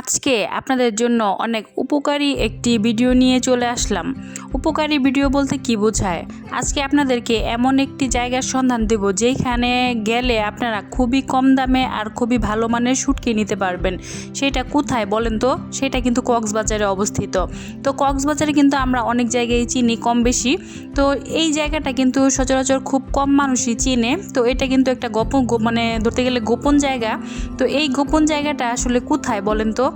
আজকে আপনাদের জন্য অনেক উপকারী একটি ভিডিও নিয়ে চলে আসলাম। উপকারী ভিডিও বলতে কি বোঝায়? আজকে আপনাদেরকে এমন একটি জায়গার সন্ধান দেব যেখানে গেলে আপনারা খুবই কম দামে আর খুবই ভালো মানের শুটকি নিতে পারবেন। সেটা কোথায় বলেন তো? সেটা কিন্তু কক্সবাজারে অবস্থিত। তো কক্সবাজারে কিন্তু আমরা অনেক জায়গায় চিনি, কম বেশি। তো এই জায়গাটা কিন্তু সচরাচর খুব কম মানুষই চিনে। তো এটা কিন্তু একটা গোপন মানে ধরতে গেলে গোপন জায়গা। তো এই গোপন জায়গাটা আসলে কোথায় বলেন তো?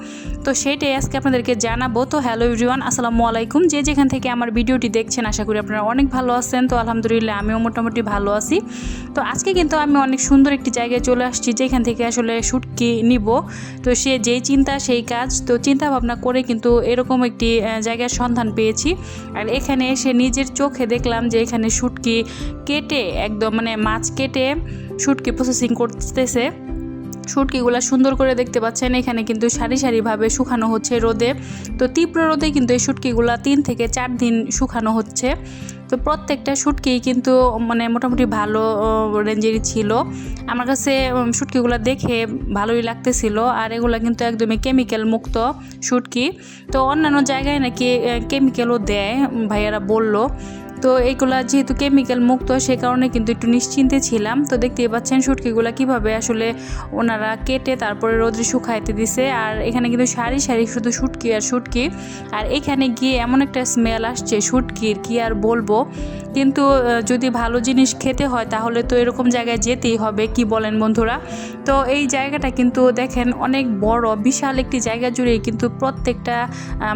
তো সেটাই আজকে আপনাদেরকে জানাব। তো হ্যালো এভরিওয়ান, আসসালামু আলাইকুম। যে যেখান থেকে আমার ভিডিওটি দেখছেন, আশা করি আপনারা অনেক ভালো আছেন। তো আলহামদুলিল্লাহ, আমিও মোটামুটি ভালো আছি। তো আজকে কিন্তু আমি অনেক সুন্দর একটি জায়গায় চলে আসছি, যেখান থেকে আসলে শুটকি নিব। তো সে যেই চিন্তা, সেই কাজ। তো চিন্তা ভাবনা করে কিন্তু এরকম একটি জায়গার সন্ধান পেয়েছি। আর এখানে এসে নিজের চোখে দেখলাম যে এখানে শুটকি কেটে একদম মানে মাছ কেটে শুটকি প্রসেসিং করতেছে। শুটকিগুলো সুন্দর করে দেখতে পাচ্ছেন, এখানে কিন্তু সারি সারিভাবে শুকানো হচ্ছে রোদে। তো তীব্র রোদে কিন্তু এই শুটকিগুলো তিন থেকে চার দিন শুকানো হচ্ছে। তো প্রত্যেকটা শুটকি কিন্তু মানে মোটামুটি ভালো রেঞ্জেরই ছিল। আমার কাছে শুটকিগুলো দেখে ভালোই লাগতেছিল। আর এগুলো কিন্তু একদমই কেমিক্যাল মুক্ত শুটকি। তো অন্যান্য জায়গায় নাকি কেমিক্যালও দেয় ভাইয়ারা বলল। তো এইগুলা যেহেতু কেমিক্যাল মুক্ত, সে কারণে কিন্তু একটু নিশ্চিন্তে ছিলাম। তো দেখতেই পাচ্ছেন শুটকিগুলা কীভাবে আসলে ওনারা কেটে তারপরে রোদ্রে শুকাইতে দিছে। আর এখানে কিন্তু সারি সারি শুধু শুটকি আর শুটকি। আর এখানে গিয়ে এমন একটা স্মেল আসছে শুটকির, কি আর বলব? কিন্তু যদি ভালো জিনিস খেতে হয় তাহলে তো এরকম জায়গায় যেতেই হবে, কি বলেন বন্ধুরা? তো এই জায়গাটা কিন্তু দেখেন অনেক বড়, বিশাল একটি জায়গা জুড়েই কিন্তু প্রত্যেকটা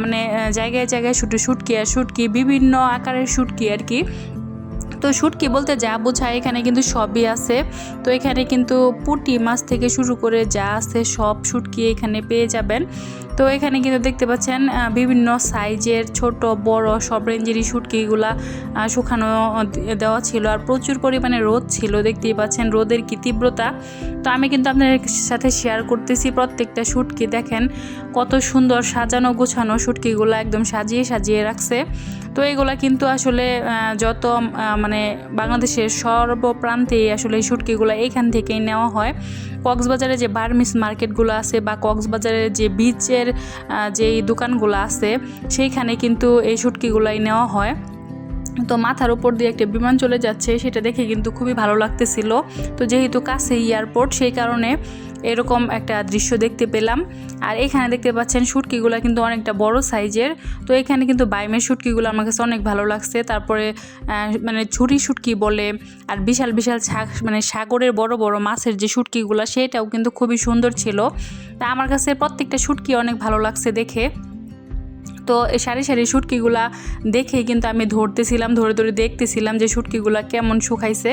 মানে জায়গায় জায়গায় শুধু শুটকি আর শুটকি, বিভিন্ন আকারের শুটকি আর কি তো শুটকি বলতে যা বোঝায় এখানে কিন্তু সবই আছে। তো এখানে কিন্তু পুঁটি মাছ থেকে শুরু করে যা আছে সব শুটকি এখানে পেয়ে যাবেন। তো এখানে কিন্তু দেখতে পাচ্ছেন বিভিন্ন সাইজের ছোট, বড় সব রেঞ্জেরই শুটকিগুলা শুকানো দেওয়া ছিল আর প্রচুর পরিমাণে রোদ ছিল, দেখতেই পাচ্ছেন রোদের কি তীব্রতা। তো আমি কিন্তু আপনাদের সাথে শেয়ার করতেছি প্রত্যেকটা শুটকি, দেখেন কত সুন্দর সাজানো গোছানো শুটকিগুলো একদম সাজিয়ে সাজিয়ে রাখছে। তো এগুলা কিন্তু আসলে যত মানে বাংলাদেশের সর্বপ্রান্তে আসলে এই শুটকিগুলো এইখান থেকেই নেওয়া হয়। কক্সবাজারে যে বার্মিস মার্কেটগুলো আছে বা কক্সবাজারের যে বিচের যেই দোকানগুলো আছে, সেইখানে কিন্তু এই শুটকিগুলাই নেওয়া হয়। তো মাথার উপর দিয়ে একটা বিমান চলে যাচ্ছে, সেটা দেখে কিন্তু খুবই ভালো লাগতেছিল। তো যেহেতু কাছে এয়ারপোর্ট সেই কারণে এরকম একটা দৃশ্য দেখতে পেলাম। আর এখানে দেখতে পাচ্ছেন শুটকিগুলো কিন্তু অনেকটা বড় সাইজের। তো এখানে কিন্তু বাইমের শুটকিগুলো আমার কাছে অনেক ভালো লাগছে। তারপরে মানে ছুরি শুটকি বলে, আর বিশাল বিশাল ছাগ মানে সাগরের বড় বড় মাছের যে শুটকিগুলো সেটাও কিন্তু খুবই সুন্দর ছিল। তা আমার কাছে প্রত্যেকটা শুটকি অনেক ভালো লাগছে দেখে। তো এই সারি সারি শুটকিগুলা দেখে কিন্তু আমি ধরতেছিলাম, ধরে ধরে দেখতেছিলাম যে শুটকিগুলা কেমন শুকাইছে।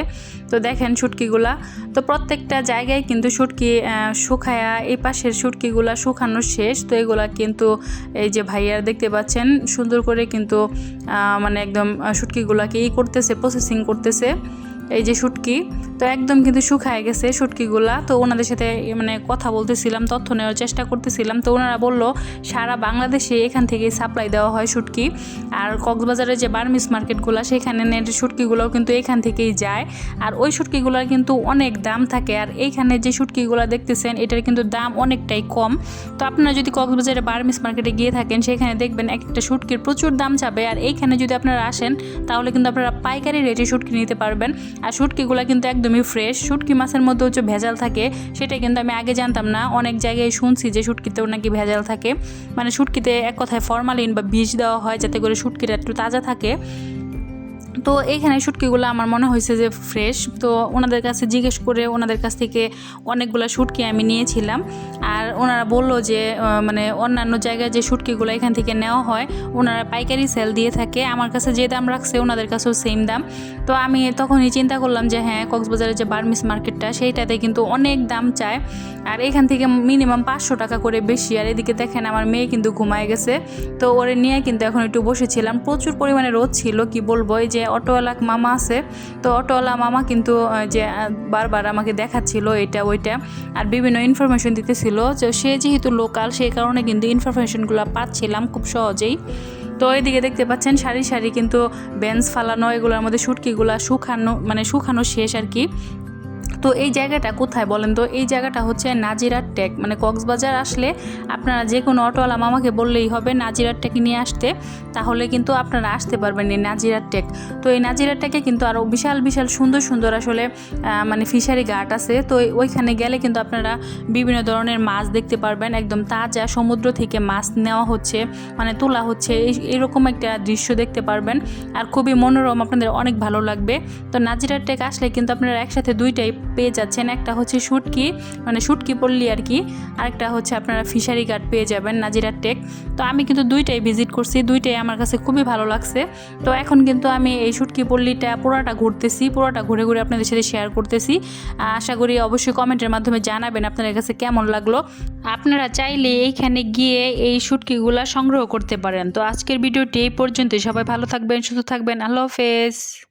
তো দেখেন শুটকিগুলা, তো প্রত্যেকটা জায়গায় কিন্তু শুটকি শুকায়া এই পাশের শুটকিগুলা শুকানো শেষ। তো এগুলা কিন্তু এই যে ভাইয়ার দেখতে পাচ্ছেন, সুন্দর করে কিন্তু মানে একদম শুটকিগুলাকে ই করতেছে প্রসেসিং করতেছে। এই যে শুটকি, তো একদম কিন্তু শুকায় গেছে শুটকিগুলা। তো ওনাদের সাথে মানে কথা বলতেছিলাম, তথ্য নেওয়ার চেষ্টা করতেছিলাম। তো ওনারা বলল, সারা বাংলাদেশে এখান থেকে সাপ্লাই দেওয়া হয় শুটকি। আর কক্সবাজারের যে বার্মিস মার্কেটগুলো, সেখানে নেট শুটকিগুলোও কিন্তু এখান থেকেই যায়। আর ওই শুটকিগুলোর কিন্তু অনেক দাম থাকে। আর এইখানে যে শুটকিগুলো দেখতেছেন, এটার কিন্তু দাম অনেকটাই কম। তো আপনারা যদি কক্সবাজারে বার্মিস মার্কেটে গিয়ে থাকেন, সেখানে দেখবেন এক একটা শুটকির প্রচুর দাম যাবে আর এইখানে যদি আপনারা আসেন, তাহলে কিন্তু আপনারা পাইকারি রেটে শুটকি নিতে পারবেন। আর শুটকিগুলো কিন্তু একদমই ফ্রেশ শুটকি মাছের মধ্যে হচ্ছে ভেজাল থাকে, সেটা কিন্তু আমি আগে জানতাম না। অনেক জায়গায় শুনছি যে শুটকিতেও নাকি ভেজাল থাকে। মানে শুটকিতে এক কথায় ফরমালিন বা বীজ দেওয়া হয়, যাতে করে শুটকিটা একটু তাজা থাকে। তো এইখানে শুটকিগুলো আমার মনে হয়েছে যে ফ্রেশ তো ওনাদের কাছে জিজ্ঞেস করে ওনাদের কাছ থেকে অনেকগুলো শুটকি আমি নিয়েছিলাম। আর ওনারা বলল যে মানে অন্যান্য জায়গায় যে শুটকিগুলো এখান থেকে নেওয়া হয়, ওনারা পাইকারি সেল দিয়ে থাকে। আমার কাছে যে দাম রাখছে, ওনাদের কাছেও সেম দাম। তো আমি তখনই চিন্তা করলাম যে হ্যাঁ কক্সবাজারের যে বার্মিস মার্কেটটা, সেইটাতে কিন্তু অনেক দাম চায়। আর এখান থেকে মিনিমাম পাঁচশো টাকা করে বেশি। আর এদিকে দেখেন, আমার মেয়ে কিন্তু ঘুমায় গেছে। তো ওরে নিয়ে কিন্তু এখন একটু বসেছিলাম। প্রচুর পরিমাণে রোদ ছিল, কি বলব? যে অটোওয়ালা মামা আছে। তো অটোওয়ালা মামা কিন্তু যে বারবার আমাকে দেখাচ্ছিল এটা, ওইটা, আর বিভিন্ন ইনফরমেশন দিতেছিল। তো সে যেহেতু লোকাল সেই কারণে কিন্তু ইনফরমেশনগুলো পাচ্ছিলাম খুব সহজেই। তো এইদিকে দেখতে পাচ্ছেন, সারি সারি কিন্তু বেঞ্চ ফালানো, এগুলোর মধ্যে শুটকিগুলো শুকানো মানে শুকানো শেষ আর কি। তো এই জায়গাটা কোথায় বলেন তো? এই জায়গাটা হচ্ছে নাজিরার টেক মানে কক্সবাজার আসলে আপনারা যে কোনো অটোওয়ালা মামাকে বললেই হবে, নাজিরার টেক নিয়ে আসতে। তাহলে কিন্তু আপনারা আসতে পারবেন এই নাজিরার টেক তো এই নাজিরার টেকে কিন্তু আরও বিশাল বিশাল, সুন্দর সুন্দর আসলে মানে ফিশারি ঘাট আছে। তো ওইখানে গেলে কিন্তু আপনারা বিভিন্ন ধরনের মাছ দেখতে পারবেন। একদম তাজা সমুদ্র থেকে মাছ নেওয়া হচ্ছে মানে তোলা হচ্ছে। এই- এরকম একটা দৃশ্য দেখতে পারবেন। আর খুবই মনোরম, আপনাদের অনেক ভালো লাগবে। তো নাজিরার টেক আসলে কিন্তু আপনারা একসাথে দুইটাই পেয়ে যাচ্ছেন। একটা হচ্ছে শুটকি মানে শুটকি পল্লী আর কি। আরেকটা হচ্ছে আপনারা ফিশারি ঘাট পেয়ে যাবেন নাজিরার টেক। তো আমি কিন্তু দুইটাই ভিজিট করছি, দুইটাই আমার কাছে খুবই ভালো লাগছে। তো এখন কিন্তু আমি এই শুটকি পল্লিটা, পুরোটা ঘুরতেছি, পুরোটা ঘুরে ঘুরে আপনাদের সাথে শেয়ার করতেছি। আশা করি অবশ্যই কমেন্টের মাধ্যমে জানাবেন আপনাদের কাছে কেমন লাগল। আপনারা চাইলে এইখানে গিয়ে এই শুটকিগুলা সংগ্রহ করতে পারেন। তো আজকের ভিডিওটি এই পর্যন্তই। সবাই ভালো থাকবেন, সুস্থ থাকবেন। আল্লাহ হাফেজ।